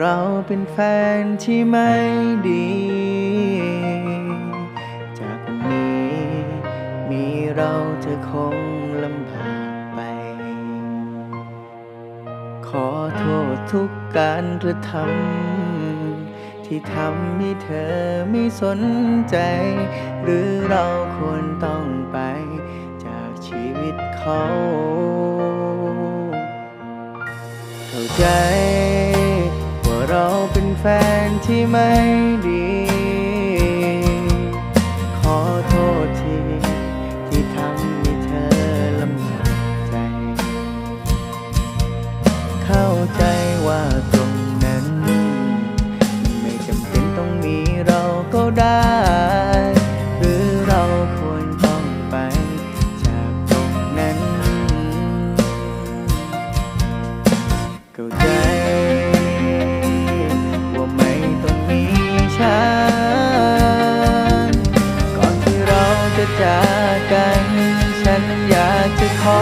เราเป็นแฟนที่ไม่ดี จากวันนี้ มีเราเธอคงลำบากไป ขอโทษทุกการกระทำที่ทำให้เธอไม่สนใจ หรือเราควรต้องไปจากชีวิตเขา เข้าใจ ที่ไม่ดี อ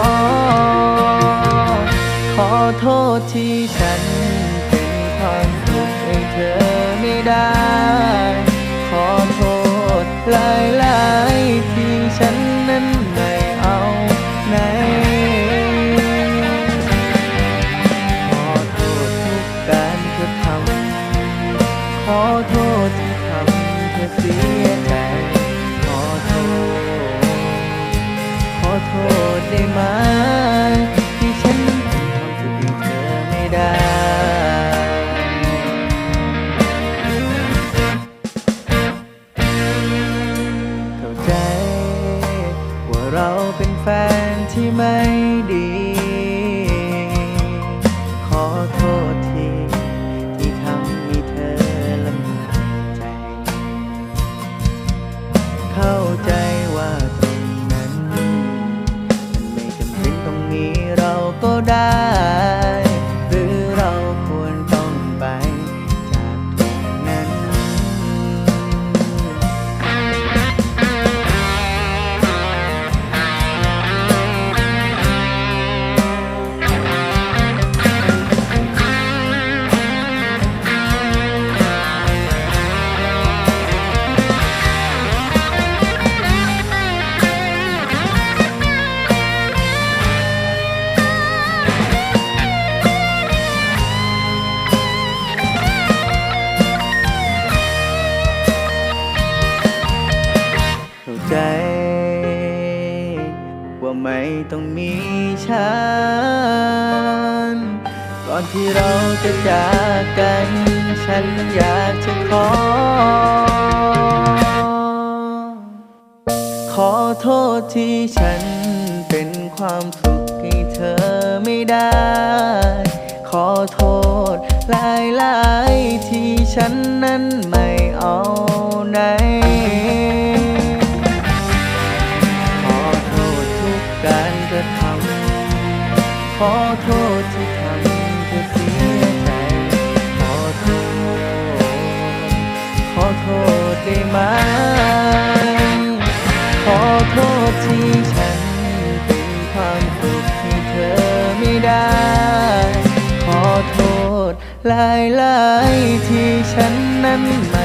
ขอโทษที่ฉันเป็นความสุขให้เธอไม่ได้ ขอโทษหลายหลายๆที่ฉันนั้นไม่เอาไหน ขอโทษทุกการกระทำขอโทษ อโทษได้ไหมที่ฉันทำสิ่งเธอไม่ได้ เข้าใจ ว่าเราเป็นแฟนที่ไม่ดี ขอโทษที ที่ทำให้เธอลำบากใจ เข้าใจว่า ว่าไม่ต้องมีฉัน ก่อนที่เราจะจากกัน ฉันอยากจะขอ ขอโทษที่ฉันเป็นความสุขให้เธอไม่ได้ ขอโทษหลายๆที่ฉันนั้นไม่เอา ขอโทษที่ทำเธอเสียใจ ขอโทษ ขอโทษได้ไหม ขอโทษที่ฉันเป็นความสุขให้เธอไม่ได้ ขอโทษลายหลายๆที่ฉันนั้นไม่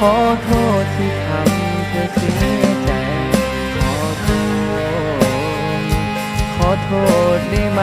ขอโทษที่ทำเธอเสียใจ ขอโทษ ขอโทษได้ไหม